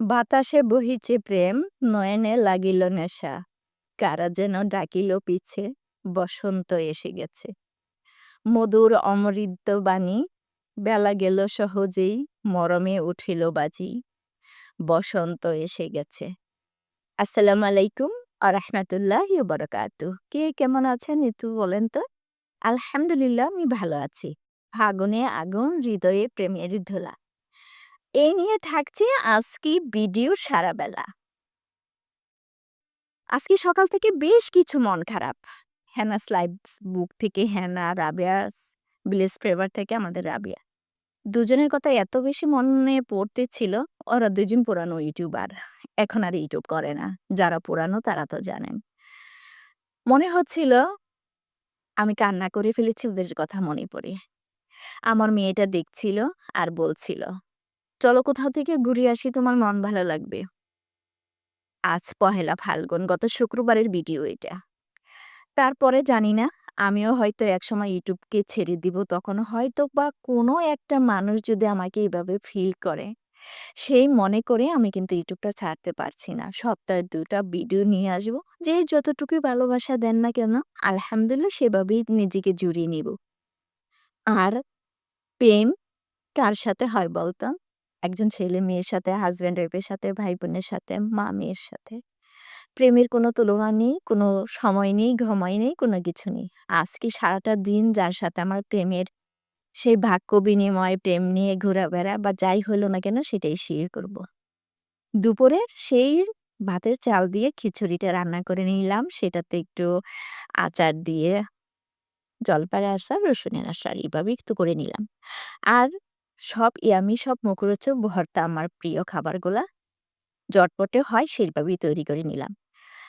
বাতাসে বহিছে প্রেম, নয়নে লাগিল নেশা। কারা যেন ডাকিল পিছে, বসন্ত এসে গেছে। মধুর অমৃত বাণী, বেলা গেল সহজেই, মরমে উঠিল বাজি। বসন্ত এসে গেছে। আসসালামু আলাইকুম আরহামতুল্লাহ বরকাতু কে কেমন আছেন একটু বলেন তো? আলহামদুলিল্লাহ, আমি ভালো আছি। ফাগুনে আগুন, হৃদয়ে প্রেমের ধুলা। এই নিয়ে থাকছে আজকে ভিডিও সারা বেলা আজকে সকাল থেকে বেশ কিছু মন খারাপ। হ্যানা স্লাইডস বুক থেকে হ্যানা রাবিয়াস ভিলেজ ফ্লেভার থেকে আমাদের রাবিয়া। দুজনের কথা এত বেশি মনে পড়তে ছিল, ওরা দুজন পুরানো ইউটিউবার। এখন আর ইউটিউব করে না, যারা পুরানো তারা তো জানেন। মনে হচ্ছিল, আমি কান্না করে ফেলেছি, ওদের কথা মনে পড়ে। আমার মেয়েটা দেখছিল আর বলছিল চলো কোথাও থেকে ঘুরে আসি, তোমার মন ভালো লাগবে। আজ পহেলা ফাল্গুন, গত শুক্রবারের ভিডিও এটা। তারপরে জানি না, আমিও হয়তো একসময় ইউটিউবকে ছেড়ে দিব তখন হয়তো বা কোনো একটা মানুষ যদি আমাকে এইভাবে ফিল করে, সেই মনে করে আমি কিন্তু ইউটিউবটা ছাড়তে পারছি না। সপ্তাহে দুটা ভিডিও নিয়ে আসব, যে যতটুকুই ভালোবাসা দেন না কেন, আলহামদুলিল্লাহ সেভাবেই নিজেকে জুড়িয়ে নিব। আর প্রেম কার সাথে হয় বলতো? একজন ছেলে মেয়ের সাথে হাজব্যান্ড ওয়াইফের সাথে ভাই বোনের সাথে, মা মেয়ের সাথে। প্রেমের কোনো তুলনা নেই, কোনো সময় নেই ঘময় নেই, কোনো কিছু নেই। আজকে সারাটা দিন যার সাথে আমার প্রেমের সেই বাক্য বিনিময়, প্রেম নিয়ে ঘোরাফেরা বা যাই হলো না কেন সেটাই শেয়ার করব। দুপুরের সেই ভাতের চাল দিয়ে খিচুড়িটা রান্না করে নিলাম। সেটাতে একটু আচার দিয়ে জলপাই আচার রসুনের আচার এইভাবে একটু করে নিলাম। আর সব ইয়ামি, সব মুখরোচক ভর্তা আমার প্রিয় খাবারগুলা। জটপটে হয় সেইভাবেই তৈরি করে নিলাম।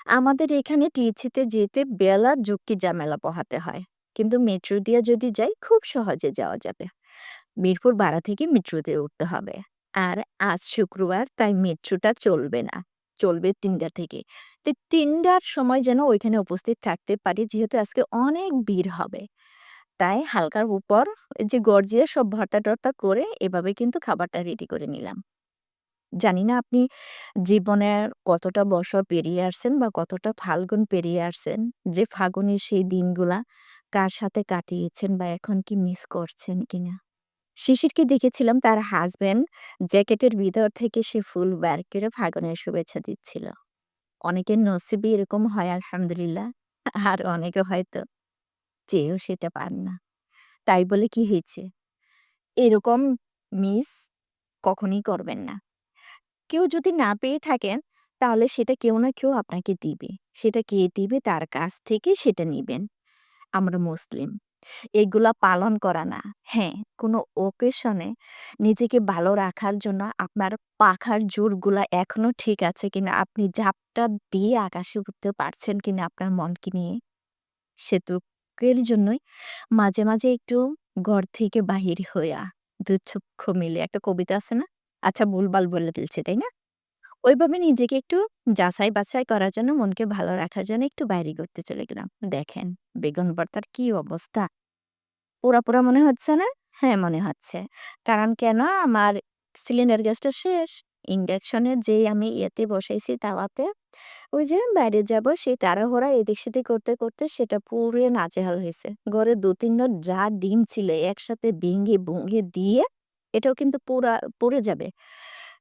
আমাদের এখানে টিএচিতে যেতে বেলা ঝুঁকি জামেলা পোহাতে হয়। কিন্তু মেট্রো দিয়ে যদি যাই, খুব সহজে যাওয়া যাবে। মিরপুর বাড়া থেকে মেট্রোতে উঠতে হবে। আর আজ শুক্রবার, তাই মেট্রোটা চলবে না। চলবে তিনটা থেকে। তো তিনটার সময় যেন ওইখানে উপস্থিত থাকতে পারি, যেহেতু আজকে অনেক ভিড় হবে। তাই হালকার উপর যে গর্জিয়ে সব ভর্তা টর্তা করে এভাবে কিন্তু খাবারটা রেডি করে নিলাম। জানি না আপনি জীবনের কতটা বছর পেরিয়ে আসছেন বা কতটা ফাল্গুন পেরিয়ে আসছেন, যে ফাগুনের সেই দিনগুলা কার সাথে কাটিয়েছেন বা এখন কি মিস করছেন কিনা? শিশিরকে দেখেছিলাম তার হাজবেন্ড জ্যাকেটের ভিতর থেকে সে ফুল বের করে ফাগুনের শুভেচ্ছা দিচ্ছিল। অনেকের নসিবই এরকম হয় আলহামদুলিল্লাহ, আর অনেকে হয়তো চেয়েও সেটা পান না। তাই বলে কি হয়েছে? এরকম মিস কখনই করবেন না। কেউ যদি না পেয়ে থাকেন, তাহলে সেটা কেউ না কেউ আপনাকে দিবে। সেটা কে দিবে? তার কাছ থেকে সেটা নিবেন। আমরা মুসলিম। এগুলা পালন করা না। হ্যাঁ কোনো ওকেশনে নিজেকে ভালো রাখার জন্য আপনার পাখার জোরগুলা এখনও ঠিক আছে কিনা, আপনি ঝাপটা দিয়ে আকাশে উঠতে পারছেন কিনা আপনার মনকে নিয়ে সেটুকের জন্যই মাঝে মাঝে একটু ঘর থেকে বাহির হইয়া দুচক্ষু মিলে একটা কবিতা আছে না? আচ্ছা ভুলবাল বলে ফেলছে, তাই না? ওইভাবে নিজেকে একটু যাচাই বাছাই করার জন্য, মনকে ভালো রাখার জন্য একটু বাইরে করতে চলে গেলাম। দেখেন, বেগুন ভর্তার কি অবস্থা? পোড়া পোড়া মনে হচ্ছে না? হ্যাঁ মনে হচ্ছে। কারণ কেন? আমার সিলিন্ডার গ্যাসটা শেষ। ইন্ডাকশনের যে আমি ইয়েতে বসাইছি তাওয়াতে, ওই যে বাইরে যাব সেই তাড়াহুড়া এদিক সেদিক করতে করতে সেটা পুরে নাজেহাল হয়েছে ঘরে দু তিন যা ডিম ছিল একসাথে ভেঙে, ভুঙে দিয়ে এটাও কিন্তু পুরা, পড়ে যাবে।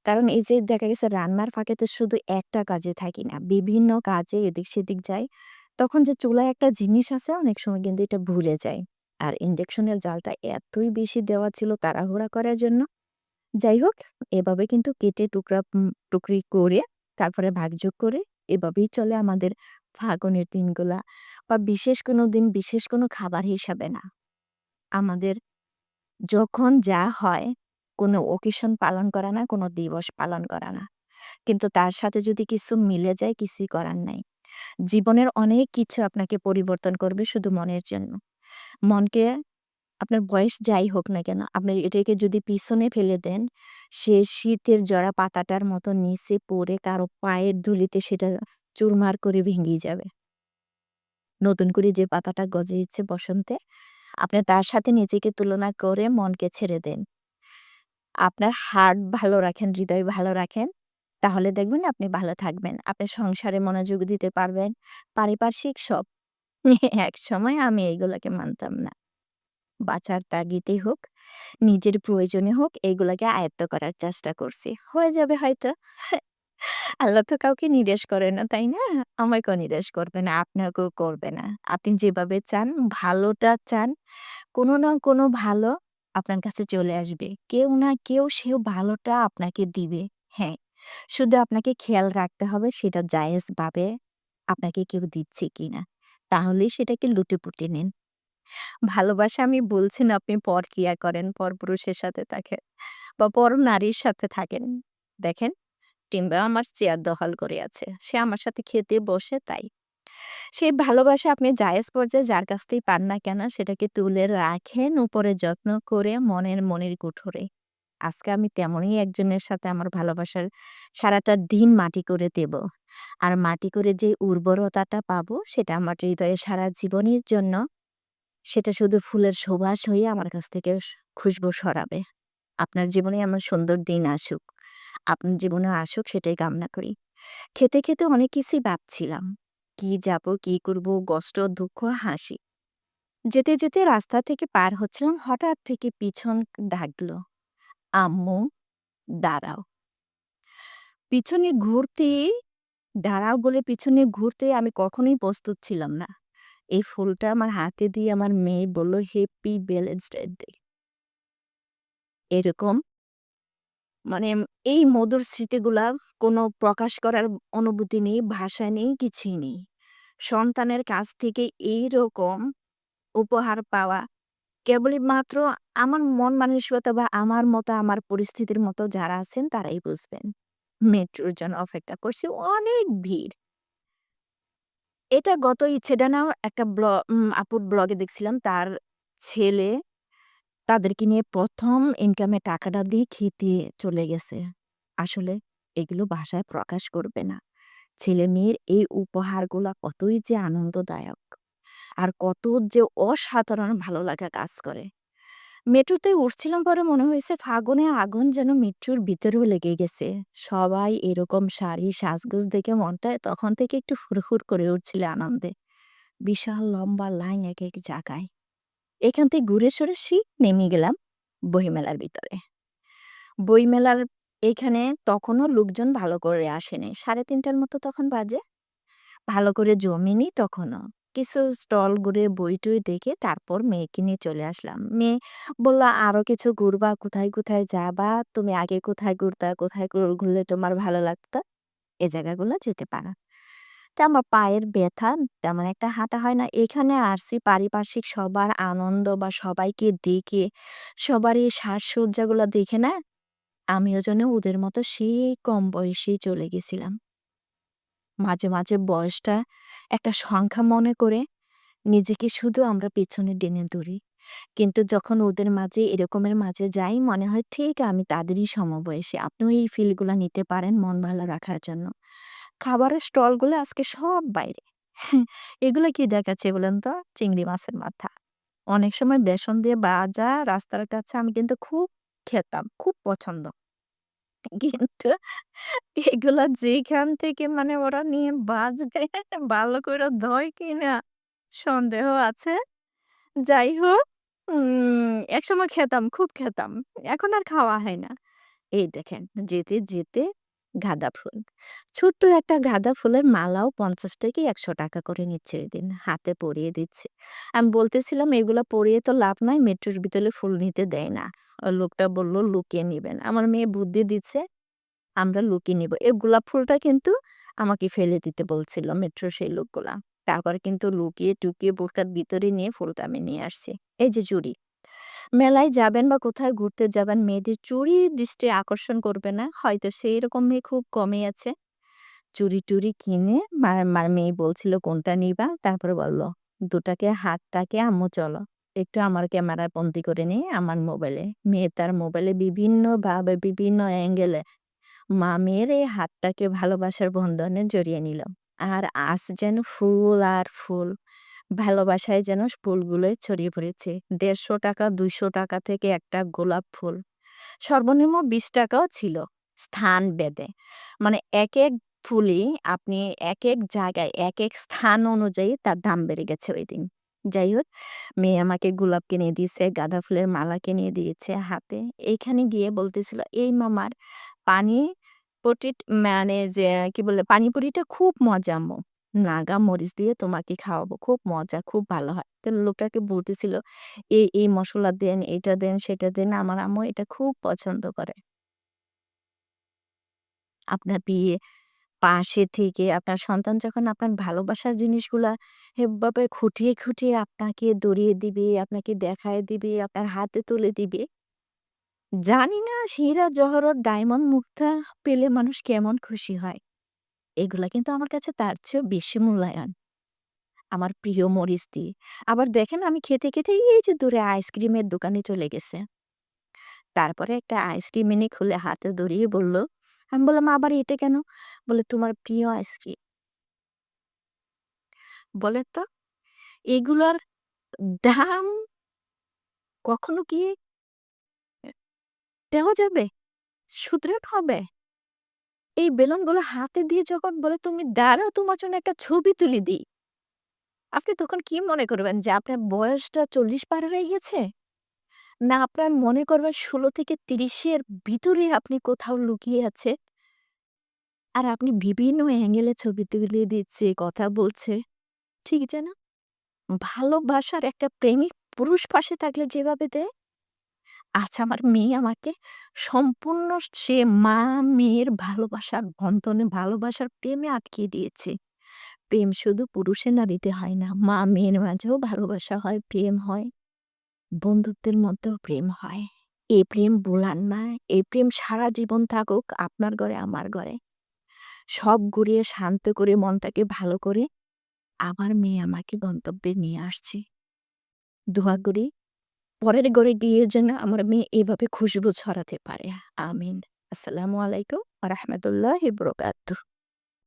কারণ এই যে দেখা গেছে রান্নার ফাঁকে তো শুধু একটা কাজে থাকি না, বিভিন্ন কাজে এদিক সেদিক যাই, তখন যে চুলায় একটা জিনিস আছে অনেক সময় কিন্তু এটা ভুলে যায় আর ইন্ডাকশনের জালটা এতই বেশি দেওয়া ছিল তাড়াহুড়া করার জন্য যাই হোক, এভাবে কিন্তু কেটে টুকরা টুকরি করে, তারপরে ভাগযোগ করে এভাবেই চলে আমাদের ফাগুনের দিনগুলা। বা বিশেষ কোনো দিন বিশেষ কোনো খাবার হিসাবে না। আমাদের যখন যা হয়, কোনো ওকেশন পালন করা না, কোনো দিবস পালন করা না। কিন্তু তার সাথে যদি কিছু মিলে যায়, কিছুই করার নাই। জীবনের অনেক কিছু আপনাকে পরিবর্তন করবে শুধু মনের জন্য। মনকে আপনার বয়স যাই হোক না কেন, আপনি এটাকে যদি পিছনে ফেলে দেন, সে শীতের জড়া পাতাটার মতো নিচে পড়ে কারও পায়ের ধুলিতে সেটা চুরমার করে ভেঙে যাবে নতুন করে যে পাতাটা গজেছে বসন্তে, আপনি তার সাথে নিজেকে তুলনা করে মনকে ছেড়ে দেন আপনার হার্ট ভালো রাখেন, হৃদয় ভালো রাখেন, তাহলে দেখবেন আপনি ভালো থাকবেন। আপনি সংসারে মনোযোগ দিতে পারবেন। পারিপার্শ্বিক সব। এক সময় আমি এগুলাকে মানতাম না। বাঁচার তাগিদেই হোক, নিজের প্রয়োজনে হোক এগুলাকে আয়ত্ত করার চেষ্টা করছি। হয়ে যাবে হয়তো। আল্লাহ তো কাউকে নিরাশ করে না, তাই না? আমাকেও নিরাশ করবে না, আপনাকেও করবে না। আপনি যেভাবে চান, ভালোটা চান, কোনো না কোনো ভালো আপনার কাছে চলে আসবে। কেউ না কেউ সেও ভালোটা আপনাকে দিবে। হ্যাঁ, শুধু আপনাকে খেয়াল রাখতে হবে সেটা জায়েজভাবে আপনাকে কেউ দিচ্ছে কিনা। তাহলেই সেটাকে লুটে-পুটে নিন। ভালোবাসা আমি বলছি না আপনি পরক্রিয়া করেন, পরপুরুষের সাথে থাকেন বা পর নারীর সাথে থাকেন। দেখেন, টিম্বা আমার চেয়ার দখল করে আছে। সে আমার সাথে খেতে বসে তাই। সেই ভালোবাসা আপনি জায়েজ পর্যায়ে যার কাছ থেকেই পান না কেন সেটাকে তুলে রাখেন উপরে যত্ন করে মনের মনির কুঠোরে। আজকে আমি তেমনই একজনের সাথে আমার ভালোবাসার সারাটা দিন মাটি করে দেব। আর মাটি করে যে উর্বরতাটা পাবো সেটা আমার হৃদয়ে সারা জীবনের জন্য সেটা শুধু ফুলের সুবাস হয়ে আমার কাছ থেকে খুশবু ছড়াবে। আপনার জীবনে এমন সুন্দর দিন আসুক। আপনার জীবনে আসুক সেটাই কামনা করি। খেতে, খেতে অনেক কিছুই ভাবছিলাম। কি যাব, কি করব, কষ্ট, দুঃখ, হাসি। যেতে, যেতে রাস্তা থেকে পার হচ্ছিলাম হঠাৎ থেকে পিছন ডাকলো, "আম্মু, দাঁড়াও।" পিছনে ঘুরতেই দাঁড়াও বলে পিছনে ঘুরতে আমি কখনোই প্রস্তুত ছিলাম না। এই ফুলটা আমার হাতে দিয়ে আমার মেয়ে বলল, "হ্যাপি ভ্যালেন্টাইন ডে।" এরকম মানে এই মধুর স্মৃতিগুলা কোনো প্রকাশ করার অনুভূতি নেই, ভাষা নেই, কিছুই নেই। সন্তানের কাছ থেকে এইরকম উপহার পাওয়া কেবলই মাত্র আমার মন মানসিকতা বা আমার মতো আমার পরিস্থিতির মতো যারা আছেন তারাই বুঝবেন। মেট্রোর জন্য অপেক্ষা করছি অনেক ভিড়। এটা গত ইচ্ছেটা নাও একটা ব্ল আপুর ব্লগে দেখছিলাম তার ছেলে তাদেরকে নিয়ে প্রথম ইনকামে টাকাটা দিয়ে খেতে চলে গেছে। আসলে এগুলো ভাষায় প্রকাশ করবে না। ছেলে-মেয়ের এই উপহারগুলা কতই যে আনন্দদায়ক। আর কত যে অসাধারণ ভালো লাগা কাজ করে। মেট্রোতে উঠছিলাম পরে মনে হয়েছে ফাগুনে আগুন যেন মেট্রোর ভিতরেও লেগে গেছে। সবাই এরকম শাড়ি সাজগোজ দেখে মনটা তখন থেকে একটু হুড়হুড় করে উঠছিল আনন্দে। বিশাল লম্বা লাইন এক, এক জায়গায়। এখান থেকে ঘুরে সরে সেই নেমে গেলাম বইমেলার ভিতরে। বইমেলার এখানে তখনও লোকজন ভালো করে আসেনি। ৩:৩০ মতো তখন বাজে। ভালো করে জমেনি তখনও। কিছু স্টল ঘুরে বই-টই দেখে তারপর মেয়েকে নিয়ে চলে আসলাম। মেয়ে বলল, "আরও কিছু ঘুরবা, কোথায়, কোথায় যাবা? তুমি আগে কোথায় ঘুরতা? কোথায় ঘুরলে তোমার ভালো লাগতো? এ জায়গাগুলো যেতে পারা।" তো আমার পায়ের ব্যথা তেমন একটা হাঁটা হয় না। এখানে আসছি পারিপার্শ্বিক সবার আনন্দ বা সবাইকে দেখে, সবার এই সাজসজ্জাগুলা দেখে না আমিও যেন ওদের মতো সেই কম বয়সেই চলে গেছিলাম। মাঝে, মাঝে বয়সটা একটা সংখ্যা মনে করে নিজেকে শুধু আমরা পেছনে টেনে ধরি। কিন্তু যখন ওদের মাঝে এরকমের মাঝে যাই মনে হয় ঠিক আমি তাদেরই সমবয়সী। আপনিও এই ফিলগুলো নিতে পারেন মন ভালো রাখার জন্য। খাবারের স্টলগুলো আজকে সব বাইরে। এগুলো কি দেখাচ্ছে বলেন তো? চিংড়ি মাছের মাথা। অনেক সময় বেসন দিয়ে বাজা রাস্তার কাছে আমি কিন্তু খুব খেতাম। খুব পছন্দ। কিন্তু এগুলা যেখান থেকে মানে ওরা নিয়ে বাজে, ভালো করে ধয় কিনা সন্দেহ আছে। যাই হোক উম একসময় খেতাম, খুব খেতাম। এখন আর খাওয়া হয় না। এই দেখেন যেতে, যেতে গাঁদা ফুল। ছোট্ট একটা গাঁদা ফুলের মালাও ৫০ থেকে ৳১০০ করে নিচ্ছে ওইদিন। হাতে পরিয়ে দিচ্ছে। আমি বলতেছিলাম, এগুলো পরিয়ে তো লাভ নাই। মেট্রোর ভিতরে ফুল নিতে দেয় না।" ওই লোকটা বলল, "লুকিয়ে নিবেন।" আমার মেয়ে বুদ্ধি দিচ্ছে, "আমরা লুকিয়ে নিব।" এই গোলাপ ফুলটা কিন্তু আমাকে ফেলে দিতে বলছিল মেট্রোর সেই লোকগুলা। তারপরে কিন্তু লুকিয়ে-টুকিয়ে বোরকার ভিতরে নিয়ে ফুলটা আমি নিয়ে আসছি। এই যে চুড়ি। মেলায় যাবেন বা কোথায় ঘুরতে যাবেন মেয়েদের চুড়ি দৃষ্টি আকর্ষণ করবে না। হয়তো সেইরকম মেয়ে খুব কমই আছে। চুরি টুরি কিনে মার মেয়ে বলছিল, "কোনটা নিবা?" তারপরে বলল, "দুটাকে হাতটাকে আম্মু চলো একটু আমার ক্যামেরায় বন্দি করে নিই আমার মোবাইলে।" মেয়ে তার মোবাইলে বিভিন্নভাবে বিভিন্ন অ্যাঙ্গেলে মা মেয়ের এই হাতটাকে ভালোবাসার বন্ধনে জড়িয়ে নিল। আর আজ যেন ফুল আর ফুল। ভালোবাসায় যেন ফুলগুলোই ছড়িয়ে পড়েছে। ৳১৫০ ৳২০০ থেকে একটা গোলাপ ফুল। সর্বনিম্ন বিশ টাকাও ছিল। স্থান বেদে মানে এক এক ফুলই আপনি এক এক জায়গায় এক এক স্থান অনুযায়ী তার দাম বেড়ে গেছে ঐদিন। যাই হোক, মেয়ে আমাকে গোলাপ কিনে দিয়েছে, গাঁদা ফুলের মালা কিনে দিয়েছে হাতে। এইখানে গিয়ে বলতেছিল, "এই মামার পানি পটিট মানে যে কি বলে পানিপুরিটা খুব মজা আম্মু। নাগা মরিচ দিয়ে তোমাকে খাওয়াবো। খুব মজা, খুব ভালো হয়।" তো লোকটাকে বলতেছিল, "এই, এই মসলা দেন, এইটা দেন, সেটা দেন। আমার আম্মু এটা খুব পছন্দ করে।" আপনার বিয়ে পাশে থেকে আপনার সন্তান যখন আপনার ভালোবাসার জিনিসগুলা এভাবে খুঁটিয়ে, খুঁটিয়ে আপনাকে ধরিয়ে দিবে, আপনাকে দেখায় দিবে, আপনার হাতে তুলে দিবে। জানি না হীরা, জহরত, ডায়মন্ড, মুক্তা পেলে মানুষ কেমন খুশি হয়। এগুলা কিন্তু আমার কাছে তার চেয়েও বেশি মূল্যায়ন। আমার প্রিয় মরিচ দিয়ে। আবার দেখেন আমি খেতে, খেতে এই যে দূরে আইসক্রিমের দোকানে চলে গেছে। তারপরে একটা আইসক্রিম এনে খুলে হাতে ধরিয়ে বলল। আমি বললাম, "আবার এটা কেন?" বলে, "তোমার প্রিয় আইসক্রিম।" বলে তো? এগুলার দাম কখনো কি দেওয়া যাবে? শুধরাতে হবে? এই বেলুনগুলো হাতে দিয়ে যখন বলে, "তুমি দাঁড়াও তোমার জন্য একটা ছবি তুলে দিই।" আপনি তখন কি মনে করবেন যে আপনার বয়সটা ৪০ পার হয়ে গেছে? না আপনার মনে করবেন ১৬ থেকে তিরিশের ভিতরে আপনি কোথাও লুকিয়ে আছে? আর আপনি বিভিন্ন অ্যাঙ্গেলে ছবি তুলে দিচ্ছে, কথা বলছে। ঠিক যেন ভালোবাসার একটা প্রেমিক পুরুষ পাশে থাকলে যেভাবে দেয়। আজ আমার মেয়ে আমাকে সম্পূর্ণ সে মা-মেয়ের ভালোবাসার বন্ধনে, ভালোবাসার প্রেমে আটকিয়ে দিয়েছে। প্রেম শুধু পুরুষে নারীতে হয় না। মা-মেয়ের মাঝেও ভালোবাসা হয়, প্রেম হয়। বন্ধুত্বের মধ্যেও প্রেম হয়। এই প্রেম ভোলার না। এই প্রেম সারা জীবন থাকুক আপনার ঘরে, আমার ঘরে। সব ঘুরিয়ে শান্ত করে মনটাকে ভালো করে আমার মেয়ে আমাকে গন্তব্যে নিয়ে আসছে। দোয়া করি পরের ঘরে গিয়ে যেন আমার মেয়ে এভাবে খুশবু ছড়াতে পারে। আমিন। আসসালামু আলাইকুম রহমতুল্লাহ বরকাত।